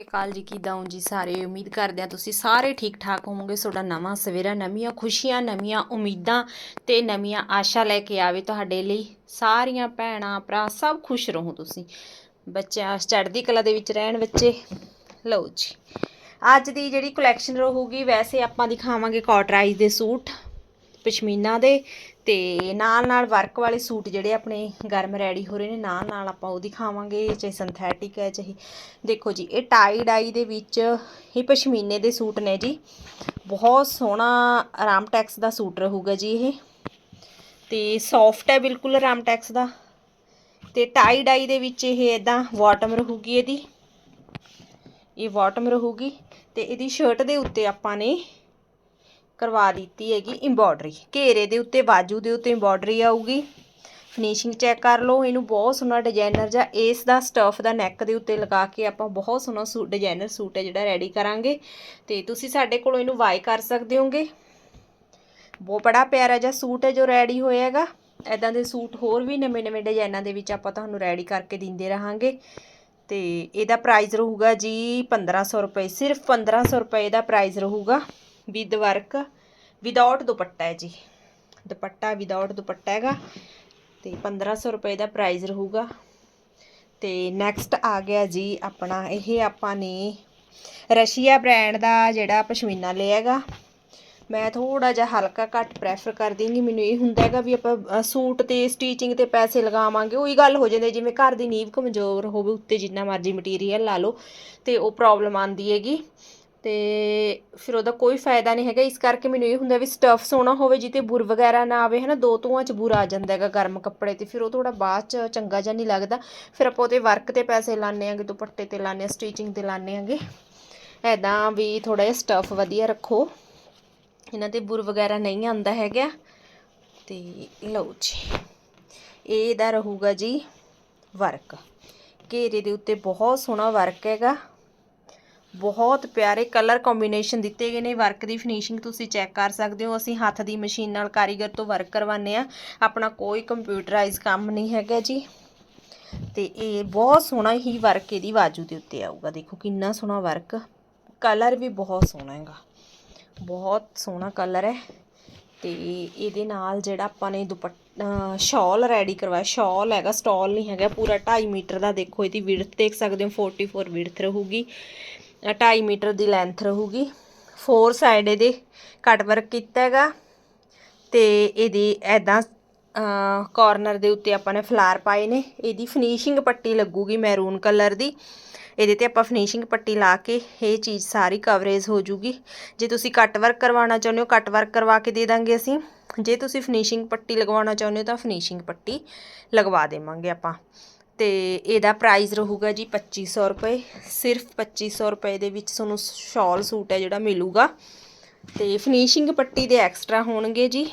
ਕਾਲ ਜੀ, ਕਿਦਾਂ ਹੋ ਜੀ ਸਾਰੇ? ਉਮੀਦ ਕਰਦੇ ਆ ਤੁਸੀਂ ਸਾਰੇ ਠੀਕ ਠਾਕ ਹੋਵੋਗੇ। ਤੁਹਾਡਾ ਨਵਾਂ ਸਵੇਰਾ, ਨਵੀਆਂ ਖੁਸ਼ੀਆਂ, ਨਵੀਆਂ ਉਮੀਦਾਂ ਤੇ ਨਵੀਆਂ ਆਸ਼ਾ ਲੈ ਕੇ ਆਵੇ ਤੁਹਾਡੇ ਲਈ। ਸਾਰੀਆਂ ਭੈਣਾਂ, ਭਰਾ ਸਭ ਖੁਸ਼ ਰਹੋ ਤੁਸੀਂ। ਬੱਚਿਆਂ ਚੜ੍ਹਦੀ ਕਲਾ ਦੇ ਵਿੱਚ ਰਹਿਣ ਬੱਚੇ। ਲਓ ਜੀ, ਅੱਜ ਦੀ ਜਿਹੜੀ ਕਲੈਕਸ਼ਨ ਰਹੂਗੀ, ਵੈਸੇ ਆਪਾਂ ਦਿਖਾਵਾਂਗੇ ਕਾਟਰਾਈਜ਼ ਦੇ ਸੂਟ, ਪਸ਼ਮੀਨਾ ਦੇ ਤੇ ਨਾਲ ਨਾਲ ਵਰਕ ਵਾਲੇ ਸੂਟ ਜਿਹੜੇ ਆਪਣੇ ਗਰਮ ਰੈਡੀ ਹੋ ਰਹੇ ਨੇ, ਨਾਲ ਨਾਲ ਆਪਾਂ ਉਹ ਦਿਖਾਵਾਂਗੇ, ਚਾਹੇ ਸਿੰਥੈਟਿਕ ਹੈ, ਚਾਹੇ ਦੇਖੋ ਜੀ, ਇਹ ਟਾਈ ਡਾਈ ਦੇ ਵਿੱਚ ਇਹ ਪਸ਼ਮੀਨੇ ਦੇ ਸੂਟ ਨੇ ਜੀ। ਬਹੁਤ ਸੋਹਣਾ ਰਾਮਟੈਕਸ ਦਾ ਸੂਟ ਰਹੂਗਾ ਜੀ ਇਹ। ਤੇ ਸੌਫਟ ਹੈ ਬਿਲਕੁਲ ਰਾਮਟੈਕਸ ਦਾ। ਤੇ ਟਾਈ ਡਾਈ ਦੇ ਵਿੱਚ ਇਹ ਇਦਾਂ ਬਾਟਮ ਰਹੂਗੀ ਇਹਦੀ। ਇਹ ਬਾਟਮ ਰਹੂਗੀ ਤੇ ਇਹਦੀ ਸ਼ਰਟ ਦੇ ਉੱਤੇ ਆਪਾਂ ਨੇ ਕਰਵਾ ਦਿੱਤੀ ਹੈਗੀ ਐਮਬੋਡਰੀ ਘੇਰੇ ਦੇ ਉੱਤੇ, ਬਾਜੂ ਦੇ ਉੱਤੇ ਐਮਬੋਡਰੀ ਆਊਗੀ। ਫਿਨਿਸ਼ਿੰਗ ਚੈੱਕ ਕਰ ਲਓ, ਇਹਨੂੰ ਬਹੁਤ ਸੋਹਣਾ ਡਿਜ਼ਾਈਨਰ ਜਾਂ ਇਸ ਦਾ ਸਟਫ ਦਾ ਨੈਕ ਦੇ ਉੱਤੇ ਲਗਾ ਕੇ ਆਪਾਂ ਬਹੁਤ ਸੋਹਣਾ ਸੂਟ ਡਿਜ਼ਾਈਨਰ ਸੂਟ ਹੈ ਜਿਹੜਾ ਰੈਡੀ ਕਰਾਂਗੇ। ਤੇ ਤੁਸੀਂ ਸਾਡੇ ਕੋਲੋਂ ਇਹਨੂੰ ਵਾਈ ਕਰ ਸਕਦੇ ਹੋਗੇ। ਬਹੁਤ ਬੜਾ ਪਿਆਰਾ ਜਿਹਾ ਸੂਟ ਹੈ ਜੋ ਰੈਡੀ ਹੋਏਗਾ। ਐਦਾਂ ਦੇ ਸੂਟ ਹੋਰ ਵੀ ਨਵੇਂ-ਨਵੇਂ ਡਿਜ਼ਾਈਨਾਂ ਦੇ ਵਿੱਚ ਆਪਾਂ ਤੁਹਾਨੂੰ ਰੈਡੀ ਕਰਕੇ ਦਿੰਦੇ ਰਹਾਂਗੇ। ਤੇ ਇਹਦਾ ਪ੍ਰਾਈਸ ਰਹੂਗਾ ਜੀ 1500 ਰੁਪਏ, ਸਿਰਫ 1500 ਰੁਪਏ ਦਾ ਪ੍ਰਾਈਸ ਰਹੂਗਾ। ਵਿਦ ਵਰਕ ਵਿਦਆਊਟ ਦੁਪੱਟਾ ਹੈ ਜੀ। ਦੁਪੱਟਾ ਵਿਦਆਊਟ ਦੁਪੱਟਾ ਹੈਗਾ ਤੇ 1500 ਰੁਪਏ ਦਾ ਪ੍ਰਾਈਸ ਰਹੂਗਾ। ਤੇ ਨੈਕਸਟ ਆ ਗਿਆ ਜੀ ਆਪਣਾ, ਇਹ ਆਪਾਂ ਨੇ ਰਸ਼ੀਆ ਬ੍ਰਾਂਡ ਦਾ ਜਿਹੜਾ ਪਸ਼ਮੀਨਾ ਲਿਆ ਹੈਗਾ। ਮੈਂ ਥੋੜਾ ਜਿਹਾ ਹਲਕਾ ਘੱਟ ਪ੍ਰੈਫਰ ਕਰਦੀ ਹਾਂ ਮੈਨੂੰ ਇਹ ਹੁੰਦਾ ਹੈਗਾ ਵੀ ਆਪਾਂ ਸੂਟ ਤੇ ਸਟੀਚਿੰਗ ਤੇ ਪੈਸੇ ਲਗਾਵਾਂਗੇ, ਉਹੀ ਗੱਲ ਹੋ ਜਾਂਦੀ ਜਿਵੇਂ ਘਰ ਦੀ ਨੀਂਵ ਕਮਜ਼ੋਰ ਹੋਵੇ, ਉੱਤੇ ਜਿੰਨਾ ਮਰਜ਼ੀ ਮਟੀਰੀਅਲ ਲਾ ਲਓ ਤੇ ਉਹ ਪ੍ਰੋਬਲਮ ਆਂਦੀ ਹੈਗੀ। ਤੇ ਫਿਰ ਉਹਦਾ ਕੋਈ ਫਾਇਦਾ ਨਹੀਂ ਹੈਗਾ, ਇਸ ਕਰਕੇ ਮੈਨੂੰ ਇਹ ਹੁੰਦਾ ਵੀ ਸਟਫ ਸੋਹਣਾ ਹੋਵੇ ਜਿੱਤੇ ਬੁਰ ਵਗੈਰਾ ਨਾ ਆਵੇ, ਹਨਾ, ਦੋ ਧੂਆਂ ਚ ਬੁਰ ਆ ਜਾਂਦਾ ਹੈਗਾ ਗਰਮ ਕੱਪੜੇ ਤੇ, ਫਿਰ ਉਹ ਥੋੜਾ ਬਾਅਦ ਚ ਚੰਗਾ ਜਿਹਾ ਨਹੀਂ ਲੱਗਦਾ। ਫਿਰ ਆਪਾਂ ਉਹਦੇ ਵਰਕ ਤੇ ਪੈਸੇ ਲਾਣੇ ਆਂਗੇ, ਦੁਪੱਟੇ ਤੇ ਲਾਣੇ ਆ ਸਟਿਚਿੰਗ ਤੇ ਲਾਣੇ ਆਂਗੇ। ਐਦਾਂ ਵੀ ਥੋੜਾ ਜਿਹਾ ਸਟਫ ਵਧੀਆ ਰੱਖੋ। ਇਹਨਾਂ ਤੇ ਬੁਰ ਵਗੈਰਾ ਨਹੀਂ ਆਂਦਾ ਹੈਗਾ। ਤੇ ਲਓ ਜੀ ਇਹ ਇਹਦਾ ਰਹੂਗਾ ਜੀ ਵਰਕ ਘੇਰੇ ਦੇ ਉੱਤੇ ਬਹੁਤ ਸੋਹਣਾ ਵਰਕ ਹੈਗਾ। ਬਹੁਤ ਪਿਆਰੇ ਕਲਰ ਕੰਬੀਨੇਸ਼ਨ ਦਿੱਤੇ ਗਏ ਨੇ। ਵਰਕ ਦੀ ਫਿਨਿਸ਼ਿੰਗ ਤੁਸੀਂ ਚੈੱਕ ਕਰ ਸਕਦੇ ਹੋ। ਅਸੀਂ ਹੱਥ ਦੀ ਮਸ਼ੀਨ ਨਾਲ ਕਾਰੀਗਰ ਤੋਂ ਵਰਕ ਕਰਵਾਉਂਦੇ ਆ ਆਪਣਾ ਕੋਈ ਕੰਪਿਊਟਰਾਈਜ਼ ਕੰਮ ਨਹੀਂ ਹੈਗਾ ਜੀ। ਤੇ ਇਹ ਬਹੁਤ ਸੋਹਣਾ ਹੀ ਵਰਕ ਇਹਦੀ ਬਾਜੂ ਦੇ ਉੱਤੇ ਆਊਗਾ। ਦੇਖੋ ਕਿੰਨਾ ਸੋਹਣਾ ਵਰਕ ਕਲਰ ਵੀ ਬਹੁਤ ਸੋਹਣਾ ਹੈਗਾ। ਬਹੁਤ ਸੋਹਣਾ ਕਲਰ ਹੈ। ਤੇ ਇਹਦੇ ਨਾਲ ਜਿਹੜਾ ਆਪਾਂ ਨੇ ਦੁਪੱਟਾ ਸ਼ਾਲ ਰੈਡੀ ਕਰਵਾਇਆ। ਸ਼ਾਲ ਹੈਗਾ ਸਟਾਲ ਨਹੀਂ ਹੈਗਾ। ਪੂਰਾ 2.5 ਮੀਟਰ ਦਾ ਦੇਖੋ ਇਹਦੀ ਵਿਡਥ ਦੇਖ ਸਕਦੇ ਹੋ। 44 ਵਿਡਥ ਰਹੂਗੀ। 2.5 ਮੀਟਰ ਦੀ ਲੈਂਥ ਰਹੂਗੀ। ਫੋਰ ਸਾਈਡ ਇਹਦੇ ਕੱਟ ਵਰਕ ਕੀਤਾ ਹੈਗਾ ਤੇ ਇਹਦੀ ਐਦਾਂ ਕਾਰਨਰ ਦੇ ਉੱਤੇ ਆਪਾਂ ਨੇ ਫਲਾਰ ਪਾਏ ਨੇ। ਇਹਦੀ ਫਿਨਿਸ਼ਿੰਗ ਪੱਟੀ ਲੱਗੂਗੀ ਮੈਰੂਨ ਕਲਰ ਦੀ। ਇਹਦੇ ਤੇ ਆਪਾਂ ਫਿਨਿਸ਼ਿੰਗ ਪੱਟੀ ਲਾ ਕੇ ਇਹ ਚੀਜ਼ ਸਾਰੀ ਕਵਰੇਜ ਹੋ ਜੂਗੀ। ਜੇ ਤੁਸੀਂ ਕੱਟ ਵਰਕ ਕਰਵਾਉਣਾ ਚਾਹੁੰਦੇ ਹੋ ਕੱਟ ਵਰਕ ਕਰਵਾ ਕੇ ਦੇ ਦਾਂਗੇ ਅਸੀਂ। ਜੇ ਤੁਸੀਂ ਫਿਨਿਸ਼ਿੰਗ ਪੱਟੀ ਲਗਵਾਉਣਾ ਚਾਹੁੰਦੇ ਹੋ ਤਾਂ ਫਿਨਿਸ਼ਿੰਗ ਪੱਟੀ ਲਗਵਾ ਦੇਵਾਂਗੇ ਆਪਾਂ। ਤੇ ਇਹਦਾ ਪ੍ਰਾਈਸ ਰਹੂਗਾ ਜੀ 2500 ਰੁਪਏ। ਸਿਰਫ 2500 ਰੁਪਏ ਦੇ ਵਿੱਚ ਤੁਹਾਨੂੰ ਸ਼ਾਲ ਸੂਟ ਹੈ ਜਿਹੜਾ ਮਿਲੂਗਾ। ਤੇ ਫਿਨਿਸ਼ਿੰਗ ਪੱਟੀ ਦੇ ਐਕਸਟਰਾ ਹੋਣਗੇ ਜੀ।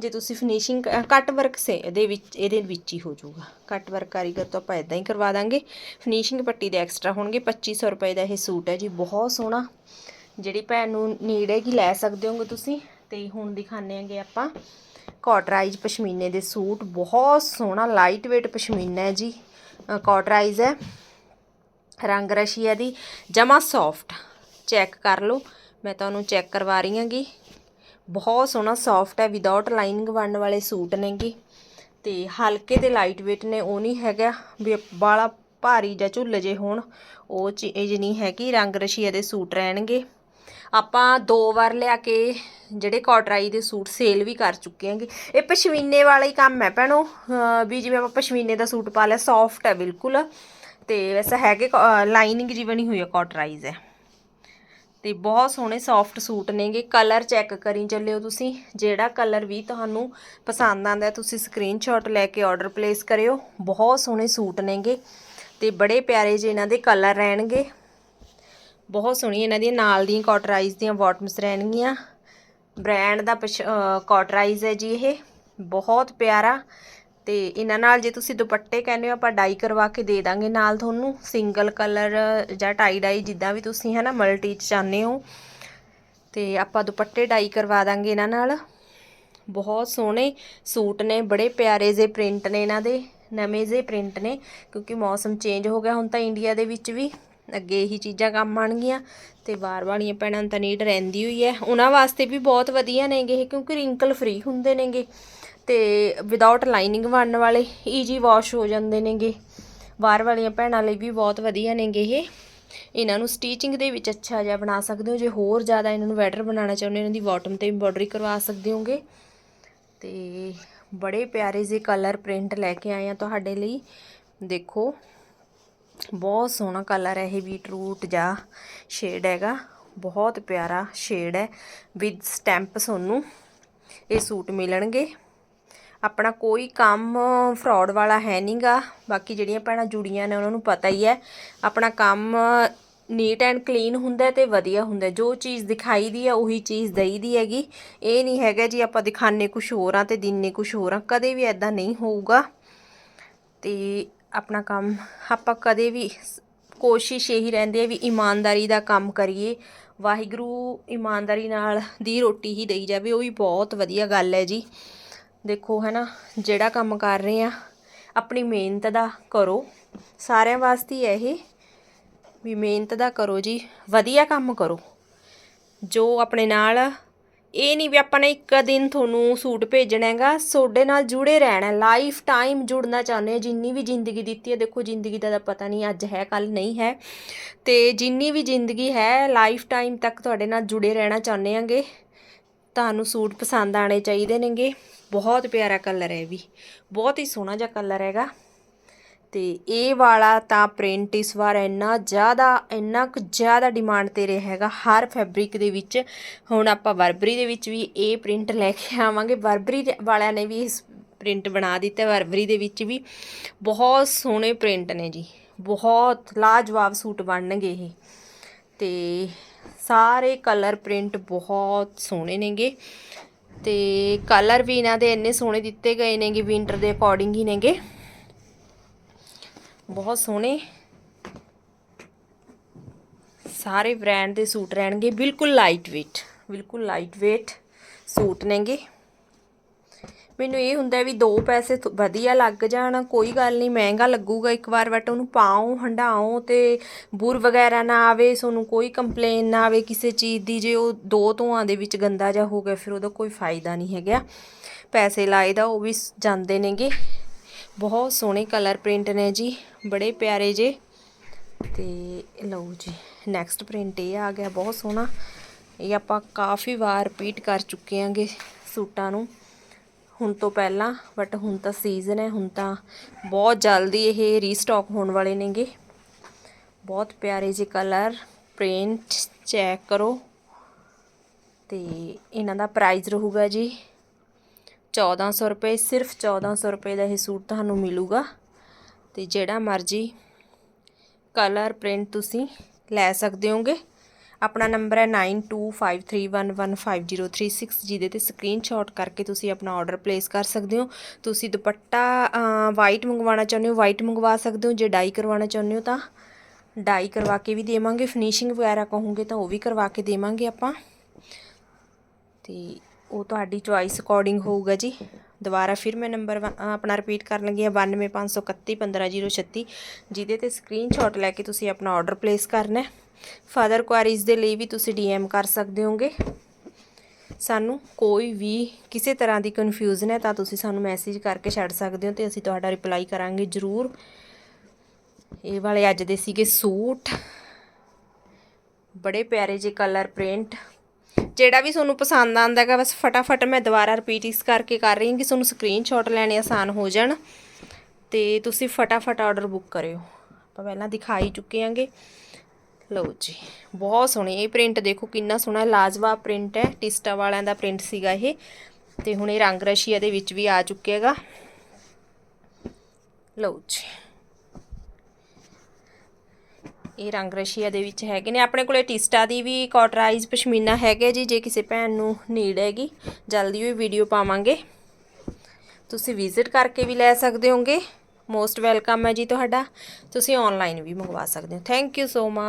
ਜੇ ਤੁਸੀਂ ਫਿਨਿਸ਼ਿੰਗ ਕੱਟ ਵਰਕ ਸੇ ਇਹਦੇ ਵਿੱਚ ਇਹਦੇ ਵਿੱਚ ਹੀ ਹੋ ਜਾਊਗਾ। ਕੱਟ ਵਰਕ ਕਾਰੀਗਰ ਤੋਂ ਆਪਾਂ ਇਦਾਂ ਹੀ ਕਰਵਾ ਦਾਂਗੇ। ਫਿਨਿਸ਼ਿੰਗ ਪੱਟੀ ਦੇ ਐਕਸਟਰਾ ਹੋਣਗੇ। 2500 ਰੁਪਏ ਦਾ ਇਹ ਸੂਟ ਹੈ ਜੀ। ਬਹੁਤ ਸੋਹਣਾ। ਜਿਹੜੀ ਭੈਣ ਨੂੰ ਨੀਡ ਹੈਗੀ, ਲੈ ਸਕਦੇ ਹੋਗੇ ਤੁਸੀਂ। ਤੇ ਹੁਣ ਦਿਖਾਣੇ ਆਂਗੇ ਆਪਾਂ। ਕਾਟਰਾਈਜ਼ ਪਸ਼ਮੀਨੇ ਦੇ ਸੂਟ, ਬਹੁਤ ਸੋਹਣਾ ਲਾਈਟ weight ਪਸ਼ਮੀਨਾ ਹੈ ਜੀ ਕਾਟਰਾਈਜ਼ ਹੈ। ਰੰਗ ਰਸ਼ੀਆ ਦੀ ਜਮਾ ਸੌਫਟ ਚੈੱਕ ਕਰ ਲਓ, ਮੈਂ ਤੁਹਾਨੂੰ ਚੈੱਕ ਕਰਵਾ ਰਹੀ ਹਾਂਗੀ। ਬਹੁਤ ਸੋਹਣਾ ਸੌਫਟ ਹੈ ਵਿਦਆਊਟ ਲਾਈਨਿੰਗ ਬਣਨ ਵਾਲੇ ਸੂਟ ਨੇਗੇ। ਤੇ ਹਲਕੇ ਤੇ ਲਾਈਟ weight ਨੇ, ਉਹ ਨਹੀਂ ਹੈਗਾ, ਵੀ ਬਾਲਾ ਭਾਰੀ ਜਾਂ ਝੁੱਲ ਜੇ ਹੋਣ, ਉਹ ਚੀਜ਼ ਨਹੀਂ ਹੈਗੀ, ਰੰਗ ਰਸ਼ੀਆ ਦੇ ਸੂਟ ਰਹਿਣਗੇ। ਆਪਾਂ ਦੋ ਵਾਰ ਲਿਆ ਕੇ ਜਿਹੜੇ ਕਾਟਰਾਈ ਦੇ ਸੂਟ ਸੇਲ ਵੀ ਕਰ ਚੁੱਕੇ ਹਾਂਗੇ। ਇਹ ਪਸ਼ਮੀਨੇ ਵਾਲਾ ਹੀ ਕੰਮ ਹੈ ਭੈਣੋ। ਵੀ ਜਿਵੇਂ ਆਪਾਂ ਪਸ਼ਮੀਨੇ ਦਾ ਸੂਟ ਪਾ ਲਿਆ ਸੌਫਟ ਹੈ ਬਿਲਕੁਲ। ਤੇ ਵੈਸੇ ਹੈਗੇ ਲਾਈਨਿੰਗ ਜੀ ਬਣੀ ਹੋਈ ਹੈ ਕਾਟਰਾਈਜ਼ ਹੈ। ਤੇ ਬਹੁਤ ਸੋਹਣੇ ਸੌਫਟ ਸੂਟ ਨੇਗੇ। ਕਲਰ ਚੈੱਕ ਕਰੀ ਚੱਲਿਓ ਤੁਸੀਂ। ਜਿਹੜਾ ਕਲਰ ਵੀ ਤੁਹਾਨੂੰ ਪਸੰਦ ਆਂਦਾ ਤੁਸੀਂ ਸਕਰੀਨਸ਼ਾਟ ਲੈ ਕੇ ਆਰਡਰ ਪਲੇਸ ਕਰਿਓ। ਬਹੁਤ ਸੋਹਣੇ ਸੂਟ ਨੇਗੇ। ਤੇ ਬੜੇ ਪਿਆਰੇ ਜਿਹੇ ਇਹਨਾਂ ਦੇ ਕਲਰ ਰਹਿਣਗੇ। ਬਹੁਤ ਸੋਹਣੀ ਇਹਨਾਂ ਦੀਆਂ, ਨਾਲ ਦੀਆਂ ਕਾਟਰਾਈਜ਼ ਦੀਆਂ ਬਾਟਮਸ ਰਹਿਣਗੀਆਂ। ਬ੍ਰਾਂਡ ਦਾ ਕਾਟਰਾਈਜ਼ ਹੈ ਜੀ ਇਹ, ਬਹੁਤ ਪਿਆਰਾ। ਤੇ ਇਹਨਾਂ ਨਾਲ ਜੇ ਤੁਸੀਂ ਦੁਪੱਟੇ ਕਹਿੰਦੇ ਹੋ, ਆਪਾਂ ਡਾਈ ਕਰਵਾ ਕੇ ਦੇ ਦਾਂਗੇ ਨਾਲ ਤੁਹਾਨੂੰ ਸਿੰਗਲ ਕਲਰ ਜਾਂ ਟਾਈ ਡਾਈ ਜਿੱਦਾਂ ਵੀ ਤੁਸੀਂ ਹੈ ਨਾ ਮਲਟੀ ਚ ਚਾਹੁੰਦੇ ਹੋ। ਤੇ ਆਪਾਂ ਦੁਪੱਟੇ ਡਾਈ ਕਰਵਾ ਦਾਂਗੇ ਇਹਨਾਂ ਨਾਲ। ਬਹੁਤ ਸੋਹਣੇ ਸੂਟ ਨੇ, ਬੜੇ ਪਿਆਰੇ ਜੇ ਪ੍ਰਿੰਟ ਨੇ ਇਹਨਾਂ ਦੇ, ਨਵੇਂ ਜੇ ਪ੍ਰਿੰਟ ਨੇ, ਕਿਉਂਕਿ ਮੌਸਮ ਚੇਂਜ ਹੋ ਗਿਆ ਹੁਣ ਤਾਂ ਇੰਡੀਆ ਦੇ ਵਿੱਚ ਵੀ। ਅੱਗੇ ਇਹੀ ਚੀਜ਼ਾਂ ਕੰਮ ਆਣਗੀਆਂ ਤੇ ਬਾਹਰ ਵਾਲੀਆਂ ਪੈਣਾਂ ਨੂੰ ਤਾਂ ਨੀਡ ਰਹਿੰਦੀ ਹੋਈ ਹੈ। ਉਹਨਾਂ ਵਾਸਤੇ ਵੀ ਬਹੁਤ ਵਧੀਆ ਨੇਗੇ ਇਹ, ਕਿਉਂਕਿ ਰਿੰਕਲ ਫ੍ਰੀ ਹੁੰਦੇ ਨੇਗੇ ਤੇ ਵਿਦਆਊਟ ਲਾਈਨਿੰਗ ਬਣਨ ਵਾਲੇ ਈਜੀ ਵਾਸ਼ ਹੋ ਜਾਂਦੇ ਨੇਗੇ। ਬਾਹਰ ਵਾਲੀਆਂ ਭੈਣਾਂ ਲਈ ਵੀ ਬਹੁਤ ਵਧੀਆ ਨੇਗੇ ਇਹ। ਇਹਨਾਂ ਨੂੰ ਸਟੀਚਿੰਗ ਦੇ ਵਿੱਚ ਅੱਛਾ ਜਿਹਾ ਬਣਾ ਸਕਦੇ ਹੋ, ਜੇ ਹੋਰ ਜ਼ਿਆਦਾ ਇਹਨਾਂ ਨੂੰ ਬੈਟਰ ਬਣਾਉਣਾ ਚਾਹੁੰਦੇ ਹੋ, ਇਹਨਾਂ ਦੀ ਬਾਟਮ ਤੇ ਐਮਬ੍ਰੋਇਡਰੀ ਕਰਵਾ ਸਕਦੇ ਹੋਗੇ। ਤੇ ਬੜੇ ਪਿਆਰੇ ਜਿਹੇ ਕਲਰ ਪ੍ਰਿੰਟ ਲੈ ਕੇ ਆਏ ਆ ਤੁਹਾਡੇ ਲਈ। ਦੇਖੋ ਬਹੁਤ ਸੋਹਣਾ ਕਲਰ ਹੈ ਇਹ ਬੀਟਰੂਟ ਜਾਂ ਸ਼ੇਡ ਹੈਗਾ। ਬਹੁਤ ਪਿਆਰਾ ਸ਼ੇਡ ਹੈ। ਵਿਦ ਸਟੈਂਪ ਤੁਹਾਨੂੰ ਇਹ ਸੂਟ ਮਿਲਣਗੇ। ਆਪਣਾ ਕੋਈ ਕੰਮ ਫਰਾਡ ਵਾਲਾ ਹੈ ਨਹੀਂਗਾ ਬਾਕੀ ਜਿਹੜੀਆਂ ਭੈਣਾਂ ਜੁੜੀਆਂ ਨੇ ਉਹਨਾਂ ਨੂੰ ਪਤਾ ਹੀ ਹੈ। ਆਪਣਾ ਕੰਮ ਨੀਟ ਐਂਡ ਕਲੀਨ ਹੁੰਦਾ ਹੈ ਤੇ ਵਧੀਆ ਹੁੰਦਾ। ਜੋ ਚੀਜ਼ ਦਿਖਾਈ ਦੀ ਹੈ ਉਹੀ ਚੀਜ਼ ਦਈ ਦੀ ਹੈਗੀ। ਇਹ ਨਹੀਂ ਹੈਗਾ ਜੀ ਆਪਾਂ ਦਿਖਾਣੇ ਕੁਝ ਹੋਰ ਆ ਤੇ ਦਿੰਨੇ ਕੁਝ ਹੋਰ। ਆ ਕਦੇ ਵੀ ਐਦਾਂ ਨਹੀਂ ਹੋਊਗਾ। ਤੇ ਆਪਣਾ ਕੰਮ, ਆਪਾਂ ਕਦੇ ਵੀ ਕੋਸ਼ਿਸ਼ ਇਹੀ ਰਹਿੰਦੀ ਹੈ ਵੀ ਇਮਾਨਦਾਰੀ ਦਾ ਕੰਮ ਕਰੀਏ। ਵਾਹਿਗੁਰੂ ਇਮਾਨਦਾਰੀ ਨਾਲ ਦੀ ਰੋਟੀ ਹੀ ਦੇਈ ਜਾਵੇ, ਉਹ ਵੀ ਬਹੁਤ ਵਧੀਆ ਗੱਲ ਹੈ ਜੀ। ਦੇਖੋ ਹੈ ਨਾ, ਜਿਹੜਾ ਕੰਮ ਕਰ ਰਹੇ ਆ, ਆਪਣੀ ਮਿਹਨਤ ਦਾ ਕਰੋ। ਸਾਰਿਆਂ ਵਾਸਤੇ ਹੀ ਹੈ ਇਹ, ਵੀ ਮਿਹਨਤ ਦਾ ਕਰੋ ਜੀ, ਵਧੀਆ ਕੰਮ ਕਰੋ। ਜੋ ਆਪਣੇ ਨਾਲ ਇਹ ਨਹੀਂ ਵੀ ਆਪਾਂ ਨੇ ਇੱਕ ਦਿਨ ਤੁਹਾਨੂੰ ਸੂਟ ਭੇਜਣਾ ਹੈਗਾ ਤੁਹਾਡੇ ਨਾਲ ਜੁੜੇ ਰਹਿਣਾ ਲਾਈਫ ਟਾਈਮ ਜੁੜਨਾ ਚਾਹੁੰਦੇ ਹੋ, ਜਿੰਨੀ ਵੀ ਜ਼ਿੰਦਗੀ ਦਿੱਤੀ ਹੈ, ਦੇਖੋ ਜ਼ਿੰਦਗੀ ਦਾ ਤਾਂ ਪਤਾ ਨਹੀਂ ਅੱਜ ਹੈ ਕੱਲ ਨਹੀਂ ਹੈ, ਤੇ ਜਿੰਨੀ ਵੀ ਜ਼ਿੰਦਗੀ ਹੈ ਲਾਈਫ ਟਾਈਮ ਤੱਕ ਤੁਹਾਡੇ ਨਾਲ ਜੁੜੇ ਰਹਿਣਾ ਚਾਹੁੰਦੇ ਆਂਗੇ ਤੁਹਾਨੂੰ ਸੂਟ ਪਸੰਦ ਆਣੇ ਚਾਹੀਦੇ ਨੇਗੇ, ਬਹੁਤ ਪਿਆਰਾ ਕਲਰ ਹੈ ਵੀ, ਬਹੁਤ ਹੀ ਸੋਹਣਾ ਜਿਹਾ ਕਲਰ ਹੈਗਾ। ਤੇ ਇਹ ਵਾਲਾ ਤਾਂ ਪ੍ਰਿੰਟ ਇਸ ਵਾਰ ਇੰਨਾ ਜ਼ਿਆਦਾ, ਇੰਨਾ ਕੁ ਜ਼ਿਆਦਾ ਡਿਮਾਂਡ ਤੇ ਰਿਹਾ ਹੈਗਾ। ਹਰ ਫੈਬਰਿਕ ਦੇ ਵਿੱਚ, ਹੁਣ ਆਪਾਂ ਵਰਬਰੀ ਦੇ ਵਿੱਚ ਵੀ ਇਹ ਪ੍ਰਿੰਟ ਲੈ ਕੇ ਆਵਾਂਗੇ। ਵਰਬਰੀ ਵਾਲਿਆਂ ਨੇ ਵੀ ਇਸ ਪ੍ਰਿੰਟ ਬਣਾ ਦਿੱਤਾ। ਵਰਬਰੀ ਦੇ ਵਿੱਚ ਵੀ ਬਹੁਤ ਸੋਹਣੇ ਪ੍ਰਿੰਟ ਨੇ ਜੀ। ਬਹੁਤ ਲਾਜਵਾਬ ਸੂਟ ਬਣਨਗੇ ਇਹ। ਤੇ ਸਾਰੇ ਕਲਰ ਪ੍ਰਿੰਟ ਬਹੁਤ ਸੋਹਣੇ ਨੇਗੇ। ਤੇ ਕਲਰ ਵੀ ਇਹਨਾਂ ਦੇ ਇੰਨੇ ਸੋਹਣੇ ਦਿੱਤੇ ਗਏ ਨੇਗੇ ਵਿੰਟਰ ਦੇ ਅਕੋਰਡਿੰਗ ਹੀ ਨੇਗੇ। ਬਹੁਤ ਸੋਹਣੇ। ਸਾਰੇ ਬ੍ਰਾਂਡ ਦੇ ਸੂਟ ਰਹਿਣਗੇ। ਬਿਲਕੁਲ ਲਾਈਟ weight, ਬਿਲਕੁਲ ਲਾਈਟ weight ਸੂਟ ਨੇਗੇ। ਮੈਨੂੰ ਇਹ ਹੁੰਦਾ ਵੀ ਦੋ ਪੈਸੇ ਵਧੀਆ ਲੱਗ ਜਾਣ, ਕੋਈ ਗੱਲ ਨਹੀਂ, ਮਹਿੰਗਾ ਲੱਗੂਗਾ ਇੱਕ ਵਾਰ ਬਟ ਉਹਨੂੰ ਪਾਓ ਹੰਡਾਓ ਤੇ ਬੁਰ ਵਗੈਰਾ ਨਾ ਆਵੇ, ਤੁਹਾਨੂੰ ਕੋਈ ਕੰਪਲੇਨ ਨਾ ਆਵੇ ਕਿਸੇ ਚੀਜ਼ ਦੀ, ਜੇ ਉਹ ਦੋ ਧੋਆਂ ਦੇ ਵਿੱਚ ਗੰਦਾ ਜਿਹਾ ਹੋ ਗਿਆ, ਫਿਰ ਉਹਦਾ ਕੋਈ ਫਾਇਦਾ ਨਹੀਂ ਹੈਗਾ। ਪੈਸੇ ਲਾਏ ਦਾ, ਉਹ ਵੀ ਜਾਂਦੇ ਨੇਗੇ। ਬਹੁਤ ਸੋਹਣੇ ਕਲਰ ਪ੍ਰਿੰਟ ਨੇ ਜੀ, ਬੜੇ ਪਿਆਰੇ ਜੇ। ਤੇ ਲਓ ਜੀ ਨੈਕਸਟ ਪ੍ਰਿੰਟ ਇਹ ਆ ਗਿਆ, ਬਹੁਤ ਸੋਹਣਾ। ਇਹ ਆਪਾਂ ਕਾਫੀ ਵਾਰ ਰਿਪੀਟ ਕਰ ਚੁੱਕੇ ਆਂਗੇ ਸੂਟਾਂ ਨੂੰ। ਹੁਣ ਤੋਂ ਪਹਿਲਾਂ ਬਟ ਹੁਣ ਤਾਂ ਸੀਜ਼ਨ ਹੈ, ਹੁਣ ਤਾਂ ਬਹੁਤ ਜਲਦੀ ਇਹ ਰੀਸਟਾਕ ਹੋਣ ਵਾਲੇ ਨੇਗੇ। ਬਹੁਤ ਪਿਆਰੇ ਜਿਹੇ ਕਲਰ ਪ੍ਰਿੰਟ ਚੈੱਕ ਕਰੋ। ਤੇ ਇਹਨਾਂ ਦਾ ਪ੍ਰਾਈਸ ਰਹੂਗਾ ਜੀ 1400 ਰੁਪਏ, ਸਿਰਫ 1400 ਰੁਪਏ ਦਾ ਇਹ ਸੂਟ ਤੁਹਾਨੂੰ ਮਿਲੂਗਾ। ਤੇ ਜਿਹੜਾ ਮਰਜ਼ੀ ਕਲਰ, ਪ੍ਰਿੰਟ ਤੁਸੀਂ ਲੈ ਸਕਦੇ ਹੋਗੇ। ਆਪਣਾ ਨੰਬਰ ਹੈ 9253115036 ਜਿਹਦੇ ਤੇ ਸਕਰੀਨਸ਼ਾਟ ਕਰਕੇ ਤੁਸੀਂ ਆਪਣਾ ਆਰਡਰ ਪਲੇਸ ਕਰ ਸਕਦੇ ਹੋ। ਤੁਸੀਂ ਦੁਪੱਟਾ ਵਾਈਟ ਮੰਗਵਾਉਣਾ ਚਾਹੁੰਦੇ ਹੋ ਵਾਈਟ ਮੰਗਵਾ ਸਕਦੇ ਹੋ। ਜੇ ਡਾਈ ਕਰਵਾਉਣਾ ਚਾਹੁੰਦੇ ਹੋ ਤਾਂ ਡਾਈ ਕਰਵਾ ਕੇ ਵੀ ਦੇਵਾਂਗੇ। ਫਿਨਿਸ਼ਿੰਗ ਵਗੈਰਾ ਕਹੋਗੇ ਤਾਂ ਉਹ ਵੀ ਕਰਵਾ ਕੇ ਦੇਵਾਂਗੇ ਆਪਾਂ। ਤੇ ਉਹ ਤੁਹਾਡੀ ਚੁਆਇਸ ਅਕੋਰਡਿੰਗ ਹੋਊਗਾ ਜੀ। ਦੁਬਾਰਾ ਫਿਰ ਮੈਂ ਨੰਬਰ ਆਪਣਾ ਰਿਪੀਟ ਕਰਨ ਲੱਗੀ ਹਾਂ। 9251311036 ਜਿਹਦੇ ਤੇ ਸਕਰੀਨਸ਼ਾਟ ਲੈ ਕੇ ਤੁਸੀਂ ਆਪਣਾ ਆਰਡਰ ਪਲੇਸ ਕਰਨਾ ਹੈ। ਫਰਦਰ ਕੁਆਰੀਜ਼ ਦੇ ਲਈ ਵੀ ਤੁਸੀਂ ਡੀਐਮ ਕਰ ਸਕਦੇ ਹੋਗੇ। ਸਾਨੂੰ ਕੋਈ ਵੀ ਕਿਸੇ ਤਰ੍ਹਾਂ ਦੀ ਕਨਫਿਊਜ਼ਨ ਹੈ ਤਾਂ ਤੁਸੀਂ ਸਾਨੂੰ ਮੈਸੇਜ ਕਰਕੇ ਛੱਡ ਸਕਦੇ ਹੋ ਤੇ ਅਸੀਂ ਤੁਹਾਡਾ ਰਿਪਲਾਈ ਕਰਾਂਗੇ ਜ਼ਰੂਰ। ਇਹ ਵਾਲੇ ਅੱਜ ਦੇ ਸੀਗੇ ਸੂਟ। ਬੜੇ ਪਿਆਰੇ ਜਿਹੇ ਕਲਰ ਪ੍ਰਿੰਟ ਜਿਹੜਾ ਵੀ ਤੁਹਾਨੂੰ ਪਸੰਦ ਆਂਦਾ ਹੈਗਾ, ਬਸ ਫਟਾਫਟ ਮੈਂ ਦੁਬਾਰਾ ਰਿਪੀਟ ਇਸ ਕਰਕੇ ਕਰ ਰਹੀ ਹਾਂ ਕਿ ਤੁਹਾਨੂੰ ਸਕਰੀਨਸ਼ਾਟ ਲੈਣੇ ਆਸਾਨ ਹੋ ਜਾਣ ਤੇ ਤੁਸੀਂ ਫਟਾਫਟ ਆਰਡਰ ਬੁੱਕ ਕਰਿਓ। ਆਪਾਂ ਪਹਿਲਾਂ ਦਿਖਾਈ ਚੁੱਕੇ ਆਂਗੇ ਲਓ ਜੀ, ਬਹੁਤ ਸੋਹਣੀ, ਇਹ ਪ੍ਰਿੰਟ ਦੇਖੋ ਕਿੰਨਾ ਸੋਹਣਾ ਲਾਜਵਾਬ ਪ੍ਰਿੰਟ ਹੈ, ਟਿਸਟਾ ਵਾਲਿਆਂ ਦਾ ਪ੍ਰਿੰਟ ਸੀਗਾ ਇਹ। ਤੇ ਹੁਣ ਇਹ ਰੰਗ ਰਸ਼ੀਆ ਦੇ ਵਿੱਚ ਵੀ ਆ ਚੁੱਕਿਆ ਹੈਗਾ। ਲਓ ਜੀ। ਇਹ ਰੰਗ ਰਸ਼ੀਆ ਦੇ ਵਿੱਚ ਹੈਗੇ ਨੇ। ਆਪਣੇ ਕੋਲੇ ਟਿਸਟਾ ਦੀ ਵੀ ਕਾਟਰਾਈਜ਼ ਪਸ਼ਮੀਨਾ ਹੈਗੇ ਜੀ, ਜੇ ਕਿਸੇ ਭੈਣ ਨੂੰ ਨੀਡ ਹੈਗੀ, ਜਲਦੀ ਉਹ ਵੀਡੀਓ ਪਾਵਾਂਗੇ। ਤੁਸੀਂ ਵਿਜ਼ਿਟ ਕਰਕੇ ਵੀ ਲੈ ਸਕਦੇ ਹੋਗੇ। ਮੋਸਟ ਵੈਲਕਮ ਹੈ ਜੀ ਤੁਹਾਡਾ। ਤੁਸੀਂ ਆਨਲਾਈਨ ਵੀ ਮੰਗਵਾ ਸਕਦੇ ਹੋ। Thank you so much